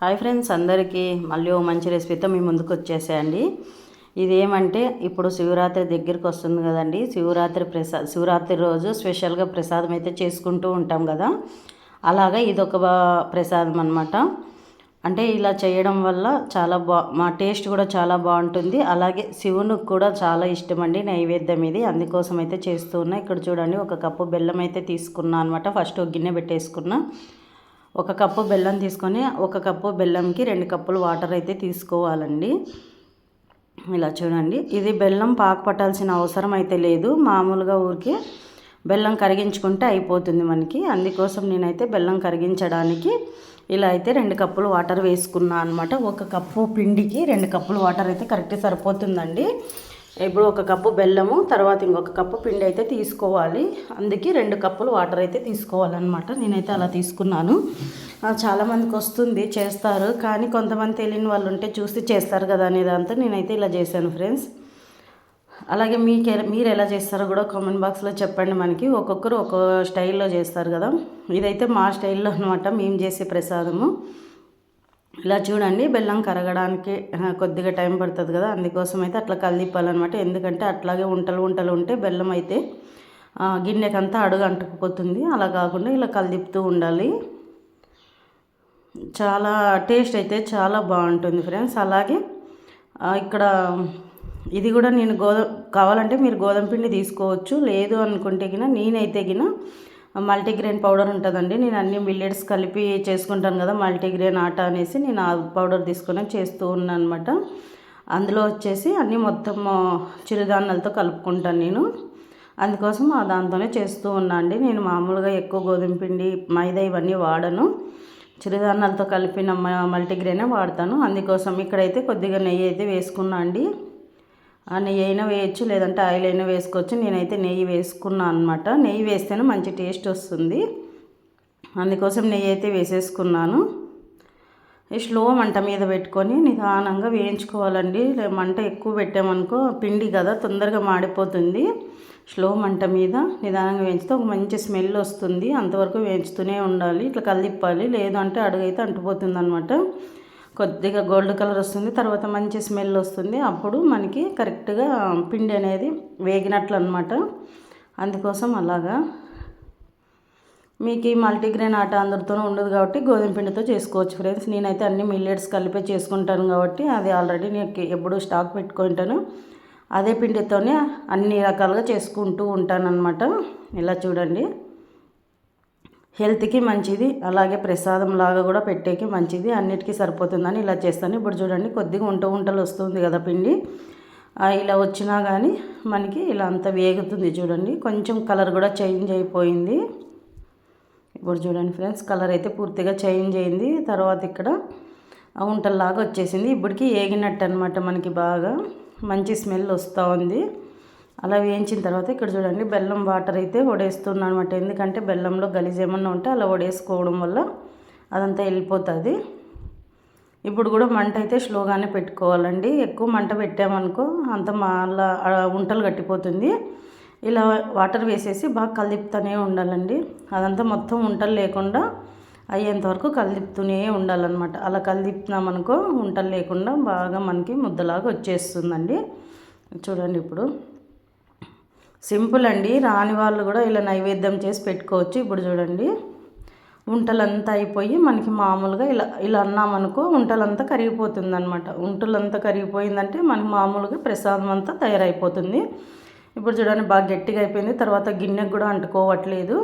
Hi friends అందరికీ మళ్ళీ ఓ మంచి రెసిపీతో మీ ముందుకు వచ్చేసాయండి. ఇదేమంటే ఇప్పుడు శివరాత్రి దగ్గరికి వస్తుంది కదండి. శివరాత్రి ప్రసాద్ శివరాత్రి రోజు స్పెషల్గా ప్రసాదం అయితే చేసుకుంటూ ఉంటాం కదా. అలాగా ఇదొక ప్రసాదం అనమాట అంటే ఇలా చేయడం వల్ల చాలా బా మా టేస్ట్ కూడా చాలా బాగుంటుంది. అలాగే శివునికి కూడా చాలా ఇష్టం అండి నైవేద్యం ఇది. అందుకోసం అయితే చేస్తూ ఉన్నా. ఇక్కడ చూడండి ఒక కప్పు బెల్లం అయితే తీసుకున్నా అనమాట ఫస్ట్ ఒక గిన్నె పెట్టేసుకున్నా. ఒక కప్పు బెల్లం తీసుకొని ఒక కప్పు బెల్లంకి రెండు కప్పులు వాటర్ అయితే తీసుకోవాలండి. ఇలా చూడండి. ఇది బెల్లం పాకు పట్టాల్సిన అవసరం అయితే లేదు. మామూలుగా ఊరికే బెల్లం కరిగించుకుంటే అయిపోతుంది మనకి. అందుకోసం నేనైతే బెల్లం కరిగించడానికి ఇలా అయితే రెండు కప్పులు వాటర్ వేసుకున్నా అనమాట ఒక కప్పు పిండికి రెండు కప్పులు వాటర్ అయితే కరెక్ట్ సరిపోతుందండి. ఇప్పుడు ఒక కప్పు బెల్లము తర్వాత ఇంకొక కప్పు పిండి అయితే తీసుకోవాలి. అందుకే రెండు కప్పులు వాటర్ అయితే తీసుకోవాలన్నమాట. నేనైతే అలా తీసుకున్నాను. చాలామందికి వస్తుంది చేస్తారు. కానీ కొంతమంది తెలియని వాళ్ళు ఉంటే చూసి చేస్తారు కదా అనేదంతా నేనైతే ఇలా చేశాను ఫ్రెండ్స్. అలాగే మీకు మీరు ఎలా చేస్తారో కూడా కామెంట్ బాక్స్లో చెప్పండి మనకి. ఒక్కొక్కరు ఒక్కో స్టైల్లో చేస్తారు కదా. ఇదైతే మా స్టైల్లో అనమాట మేము చేసే ప్రసాదము. ఇలా చూడండి బెల్లం కరగడానికి కొద్దిగా టైం పడుతుంది కదా అందుకోసం అయితే అట్లా కలిపాలన్నమాట ఎందుకంటే అట్లాగే ఉంటలు ఉంటలు ఉంటే బెల్లం అయితే గిన్నెకంతా అడుగు అంటుకుపోతుంది. అలా కాకుండా ఇలా కలిపుతూ ఉండాలి. చాలా టేస్ట్ అయితే చాలా బాగుంటుంది ఫ్రెండ్స్. అలాగే ఇక్కడ ఇది కూడా నేను గోధుమ కావాలంటే మీరు గోధుమ పిండి తీసుకోవచ్చు. లేదు అనుకుంటే గిన నేనైతే గిన మల్టీగ్రెయిన్ పౌడర్ ఉంటుందండి. నేను అన్ని మిల్లెట్స్ కలిపి చేసుకుంటాను కదా మల్టీగ్రెయిన్ ఆట అనేసి నేను ఆ పౌడర్ తీసుకొని చేస్తూ ఉన్నాను అనమాట అందులో వచ్చేసి అన్నీ మొత్తం చిరుధాన్యాలతో కలుపుకుంటాను నేను. అందుకోసం ఆ దాంతోనే చేస్తూ ఉన్నా అండి. నేను మామూలుగా ఎక్కువ గోధుమ పిండి మైదా ఇవన్నీ వాడను. చిరుధాన్యాలతో కలిపిన మల్టీగ్రెయినే వాడతాను. అందుకోసం ఇక్కడైతే కొద్దిగా నెయ్యి అయితే వేసుకున్నా అండి. నెయ్యి అయినా వేయచ్చు లేదంటే ఆయిల్ అయినా వేసుకోవచ్చు. నేనైతే నెయ్యి వేసుకున్నాను అనమాట నెయ్యి వేస్తేనే మంచి టేస్ట్ వస్తుంది. అందుకోసం నెయ్యి అయితే వేసేసుకున్నాను. స్లో మంట మీద పెట్టుకొని నిదానంగా వేయించుకోవాలండి. మంట ఎక్కువ పెట్టామనుకో పిండి కదా తొందరగా మాడిపోతుంది. స్లో మంట మీద నిదానంగా వేయించితే ఒక మంచి స్మెల్ వస్తుంది. అంతవరకు వేయించుతూనే ఉండాలి. ఇట్లా కలిపాలి లేదంటే అడుగైతే అంటుపోతుంది అనమాట కొద్దిగా గోల్డ్ కలర్ వస్తుంది తర్వాత మంచి స్మెల్ వస్తుంది. అప్పుడు మనకి కరెక్ట్గా పిండి అనేది వేగినట్లు అనమాట అందుకోసం అలాగా. మీకు ఈ మల్టీగ్రెయిన్ ఆట అందరితోనూ ఉండదు కాబట్టి గోధుమ పిండితో చేసుకోవచ్చు ఫ్రెండ్స్. నేనైతే అన్ని మిల్లెట్స్ కలిపే చేసుకుంటాను కాబట్టి అది ఆల్రెడీ నేను ఎప్పుడు స్టాక్ పెట్టుకుంటాను. అదే పిండితోనే అన్ని రకాలుగా చేసుకుంటూ ఉంటాను అనమాట ఇలా చూడండి. హెల్త్కి మంచిది అలాగే ప్రసాదం లాగా కూడా పెట్టేకి మంచిది అన్నిటికీ సరిపోతుందని ఇలా చేస్తాను. ఇప్పుడు చూడండి కొద్దిగా ఉంట ఉంటలు వస్తుంది కదా పిండి. ఇలా వచ్చినా కానీ మనకి ఇలా అంతా వేగుతుంది చూడండి. కొంచెం కలర్ కూడా చేంజ్ అయిపోయింది. ఇప్పుడు చూడండి ఫ్రెండ్స్ కలర్ అయితే పూర్తిగా చేంజ్ అయింది. తర్వాత ఇక్కడ ఆ ఉంటల్లాగా వచ్చేసింది. ఇప్పటికి ఏగినట్టు అనమాట మనకి బాగా. మంచి స్మెల్ వస్తూ ఉంది. అలా వేయించిన తర్వాత ఇక్కడ చూడండి బెల్లం వాటర్ అయితే వడేస్తున్నాను అనమాట ఎందుకంటే బెల్లంలో గలీజ్ ఏమన్నా ఉంటే అలా వడేసుకోవడం వల్ల అదంతా వెళ్ళిపోతుంది. ఇప్పుడు కూడా మంట అయితే స్లోగానే పెట్టుకోవాలండి. ఎక్కువ మంట పెట్టామనుకో అంత మళ్ళా ఉంటలు కట్టిపోతుంది. ఇలా వాటర్ వేసేసి బాగా కలిపుతూనే ఉండాలండి. అదంతా మొత్తం ఉంటలు లేకుండా అయ్యేంత వరకు కలిపుతూనే ఉండాలన్నమాట. అలా కలిపుతున్నామనుకో ఉంటలు లేకుండా బాగా మనకి ముద్దలాగా వచ్చేస్తుందండి. చూడండి ఇప్పుడు. సింపుల్ అండి. రాని వాళ్ళు కూడా ఇలా నైవేద్యం చేసి పెట్టుకోవచ్చు. ఇప్పుడు చూడండి. ఉంటలంతా అయిపోయి మనకి మామూలుగా ఇలా ఇలా అన్నామనుకో ఉంటలంతా కరిగిపోతుంది అనమాట ఉంటలంతా కరిగిపోయిందంటే మనకి మామూలుగా ప్రసాదం అంతా తయారైపోతుంది. ఇప్పుడు చూడండి బాగా గట్టిగా అయిపోయింది. తర్వాత గిన్నెకు కూడా అంటుకోవట్లేదు.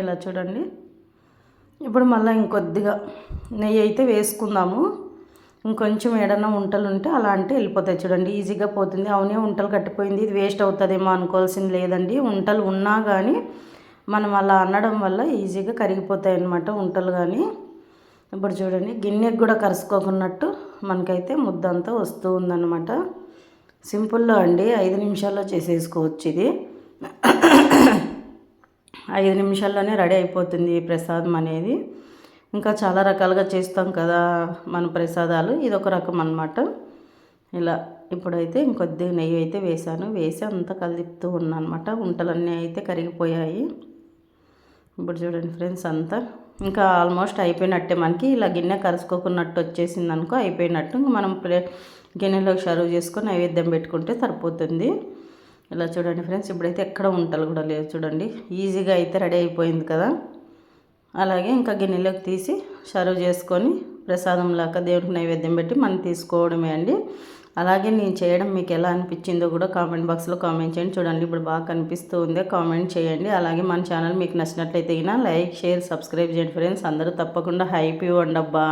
ఇలా చూడండి. ఇప్పుడు మళ్ళీ ఇంకొద్దిగా నెయ్యి అయితే వేసుకుందాము. ఇంకొంచెం ఏడన్నా ఉంటలు ఉంటే అలా అంటే వెళ్ళిపోతాయి. చూడండి ఈజీగా పోతుంది. అవునే ఉంటలు కట్టిపోయింది. ఇది వేస్ట్ అవుతుందేమో అనుకోవాల్సింది లేదండి. ఉంటలు ఉన్నా కానీ మనం అలా అనడం వల్ల ఈజీగా కరిగిపోతాయి అన్నమాట ఉంటలు కానీ ఇప్పుడు చూడండి గిన్నెకి కూడా కరుసుకోకున్నట్టు మనకైతే ముద్ద అంతా వస్తూ ఉందన్నమాట. సింపుల్లో అండి. ఐదు నిమిషాల్లో చేసేసుకోవచ్చు ఇది. ఐదు నిమిషాల్లోనే రెడీ అయిపోతుంది ఈ ప్రసాదం అనేది. ఇంకా చాలా రకాలుగా చేస్తాం కదా మన ప్రసాదాలు. ఇది ఒక రకం అనమాట ఇలా ఇప్పుడైతే ఇంకొద్దిగా నెయ్యి అయితే వేసాను వేసి అంతా కలిపుతూ ఉన్నాను అనమాట ఉంటలన్నీ అయితే కరిగిపోయాయి. ఇప్పుడు చూడండి ఫ్రెండ్స్ అంతా. ఇంకా ఆల్మోస్ట్ అయిపోయినట్టే మనకి. ఇలా గిన్నె కరుచుకోకున్నట్టు వచ్చేసింది అనుకో అయిపోయినట్టు. ఇంకా మనం ప్లే గిన్నెలోకి సర్వ్ చేసుకొని నైవేద్యం పెట్టుకుంటే సరిపోతుంది. ఇలా చూడండి ఫ్రెండ్స్. ఇప్పుడైతే ఎక్కడ ఉంటలు కూడా లేవు చూడండి. ఈజీగా అయితే రెడీ అయిపోయింది కదా. అలాగే ఇంకా గిన్నెలోకి తీసి సర్వ్ చేసుకొని ప్రసాదం లాగా దేవుడికి నైవేద్యం పెట్టి మనం తీసుకోవడమే అండి. అలాగే నేను చేయడం మీకు ఎలా అనిపించిందో కూడా కామెంట్ బాక్స్లో కామెంట్ చేయండి. చూడండి ఇప్పుడు బాగా కనిపిస్తూ ఉందే కామెంట్ చేయండి. అలాగే మన ఛానల్ మీకు నచ్చినట్లయితే లైక్ షేర్ సబ్స్క్రైబ్ చేయండి ఫ్రెండ్స్. అందరూ తప్పకుండా హ్యాపీ ఉండబ్బా